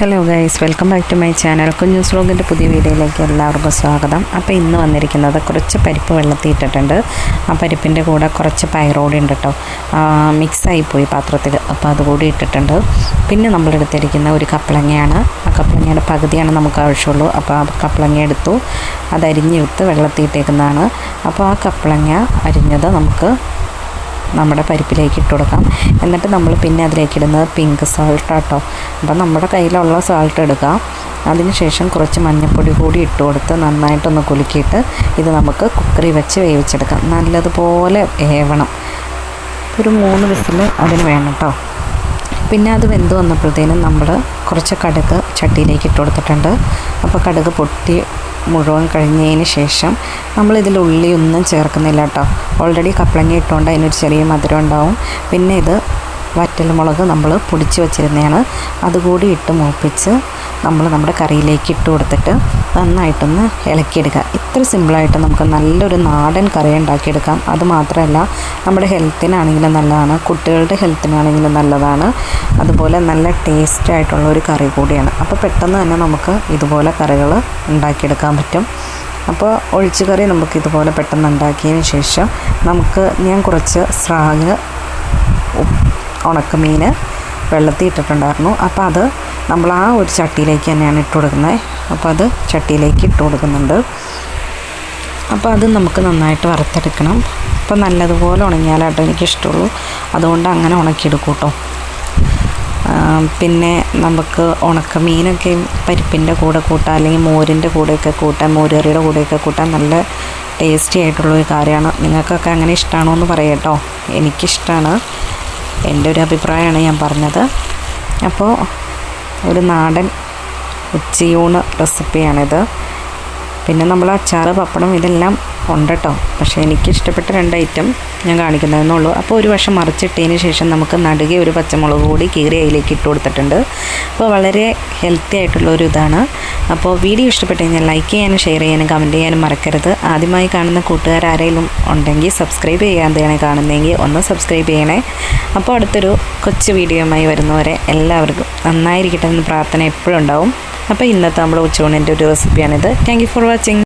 Hello guys welcome back to my channel Kunjus വ്ലോഗിന്റെ പുതിയ വീഡിയോയിലേക്ക് എല്ലാവർക്കും സ്വാഗതം. അപ്പോൾ ഇന്ന് വന്നിരിക്കുന്നത് കുറച്ച് പരിപ്പ് വെള്ളത്തിൽ ഇട്ടിട്ടുണ്ട്. ആ പരിപ്പിന്റെ കൂടെ കുറച്ച് പയറോടി ഉണ്ട് കേട്ടോ മിക്സായി പോയി പാത്രത്തിൽ അപ്പോൾ അതുകൂടി ഇട്ടിട്ടുണ്ട്. പിന്നെ നമ്മളെടുത്തിരിക്കുന്ന ഒരു കപ്പളങ്ങയാണ്. ആ കപ്പളങ്ങയുടെ പകുതിയാണ് നമുക്ക് ആവശ്യമുള്ളൂ. അപ്പോൾ ആ കപ്പളങ്ങ എടുത്തു. അത് അരിഞ്ഞെടുത്ത് വെള്ളത്തിൽ ഇട്ടേക്കുന്നതാണ്. അപ്പോൾ ആ കപ്പളങ്ങ അരിഞ്ഞത് നമുക്ക് നമ്മുടെ പരിപ്പിലേക്ക് ഇട്ട് കൊടുക്കാം. എന്നിട്ട് നമ്മൾ പിന്നെ അതിലേക്ക് ഇടുന്നത് പിങ്ക് സോൾട്ട് കേട്ടോ അപ്പം നമ്മുടെ കയ്യിലുള്ള സാൾട്ട് എടുക്കാം. അതിനുശേഷം കുറച്ച് മഞ്ഞൾപ്പൊടി കൂടി ഇട്ട് കൊടുത്ത് നന്നായിട്ടൊന്ന് കുലുക്കിയിട്ട് ഇത് നമുക്ക് കുക്കറി വെച്ച് വേവിച്ചെടുക്കാം. നല്ലതുപോലെ വേവണം. ഒരു മൂന്ന് വിസിൽ അതിന് വേണം കേട്ടോ പിന്നെ അത് വെന്ത് വന്നപ്പോഴത്തേനും നമ്മൾ കുറച്ച് കടുക് ചട്ടിയിലേക്ക് ഇട്ട് കൊടുത്തിട്ടുണ്ട്. അപ്പോൾ കടുക് പൊട്ടി മുഴുവൻ കഴിഞ്ഞതിന് ശേഷം നമ്മൾ ഇതിൽ ഉള്ളിയൊന്നും ചേർക്കുന്നില്ല കേട്ടോ. ഓൾറെഡി കപ്പളങ്ങ ഇട്ടുകൊണ്ട് അതിനൊരു ചെറിയ മധുരം ഉണ്ടാവും. പിന്നെ ഇത് വറ്റൽ മുളക് നമ്മൾ പൊടിച്ച് വെച്ചിരുന്നതാണ്. അതുകൂടി ഇട്ട് മൂപ്പിച്ച് നമ്മൾ നമ്മുടെ കറിയിലേക്ക് ഇട്ട് കൊടുത്തിട്ട് നന്നായിട്ടൊന്ന് ഇളക്കിയെടുക്കുക. ഇത്ര സിമ്പിളായിട്ട് നമുക്ക് നല്ലൊരു നാടൻ കറി ഉണ്ടാക്കിയെടുക്കാം. അത് മാത്രമല്ല നമ്മുടെ ഹെൽത്തിനാണെങ്കിലും നല്ലതാണ്. കുട്ടികളുടെ ഹെൽത്തിനാണെങ്കിലും നല്ലതാണ്. അതുപോലെ നല്ല ടേസ്റ്റ് ആയിട്ടുള്ള ഒരു കറി കൂടിയാണ്. അപ്പോൾ പെട്ടെന്ന് തന്നെ നമുക്ക് ഇതുപോലെ കറികൾ ഉണ്ടാക്കിയെടുക്കാൻ പറ്റും. അപ്പോൾ ഒഴിച്ചു കറി നമുക്ക് ഇതുപോലെ പെട്ടെന്ന് ഉണ്ടാക്കിയതിന് ശേഷം നമുക്ക് ഞാൻ കുറച്ച് സ്രാഗ് ഉണക്കമീൻ വെള്ളത്തിൽ ഇട്ടിട്ടുണ്ടായിരുന്നു അപ്പോൾ അത് നമ്മൾ ആ ഒരു ചട്ടിയിലേക്ക് തന്നെയാണ് ഇട്ട് കൊടുക്കുന്നത്. അപ്പോൾ അത് ചട്ടിയിലേക്ക് ഇട്ട് കൊടുക്കുന്നുണ്ട്. അപ്പോൾ അത് നമുക്ക് നന്നായിട്ട് വറുത്തെടുക്കണം. അപ്പോൾ നല്ലതുപോലെ ഉണങ്ങിയാലാട്ടോ എനിക്കിഷ്ടമുള്ളൂ. അതുകൊണ്ട് അങ്ങനെ ഉണക്കിയെടുക്കും കേട്ടോ. പിന്നെ നമുക്ക് ഉണക്കമീനൊക്കെ പരിപ്പിന്റെ കൂടെ കൂട്ടാം അല്ലെങ്കിൽ മോരിന്റെ കൂടെയൊക്കെ കൂട്ടാം മോരുകറിയുടെ കൂടെയൊക്കെ കൂട്ടാൻ നല്ല ടേസ്റ്റി ആയിട്ടുള്ള ഒരു കാര്യമാണ്. നിങ്ങൾക്കൊക്കെ അങ്ങനെ ഇഷ്ടമാണോ എന്ന് പറയട്ടോ എനിക്കിഷ്ടമാണ് എന്റെ ഒരു അഭിപ്രായമാണ് ഞാൻ പറഞ്ഞത്. അപ്പോൾ ഒരു നാടൻ ഉച്ചയൂണ് റെസിപ്പിയാണിത്. പിന്നെ നമ്മൾ അച്ചാർ പപ്പടം ഇതെല്ലാം ഉണ്ട് കേട്ടോ പക്ഷേ എനിക്ക് ഇഷ്ടപ്പെട്ട രണ്ട് ഐറ്റം ഞാൻ കാണിക്കുന്നതെന്നുള്ളൂ. അപ്പോൾ ഒരു വശം മറിച്ചിട്ടതിന് ശേഷം നമുക്ക് നടുകെ ഒരു പച്ചമുളക് കൂടി കീറി അതിലേക്ക് ഇട്ട് കൊടുത്തിട്ടുണ്ട്. അപ്പോൾ വളരെ ഹെൽത്തി ആയിട്ടുള്ള ഒരു ഇതാണ്. അപ്പോൾ വീഡിയോ ഇഷ്ടപ്പെട്ട് കഴിഞ്ഞാൽ ലൈക്ക് ചെയ്യാനും ഷെയർ ചെയ്യാനും കമന്റ് ചെയ്യാനും മറക്കരുത്. ആദ്യമായി കാണുന്ന കൂട്ടുകാർ ആരെങ്കിലും ഉണ്ടെങ്കിൽ സബ്സ്ക്രൈബ് ചെയ്യാൻ ചെയ്യാതെയാണ് കാണുന്നതെങ്കിൽ ഒന്ന് സബ്സ്ക്രൈബ് ചെയ്യണേ. അപ്പോൾ അടുത്തൊരു കൊച്ചു വീഡിയോയുമായി വരുന്നവരെ എല്ലാവർക്കും നന്നായിരിക്കട്ടെ എന്ന് പ്രാർത്ഥന എപ്പോഴും ഉണ്ടാവും. അപ്പോൾ ഇന്നത്തെ നമ്മുടെ ഉച്ചയൂണിന്റെ ഒരു റെസിപ്പിയാണിത് താങ്ക് യു ഫോർ വാച്ചിങ്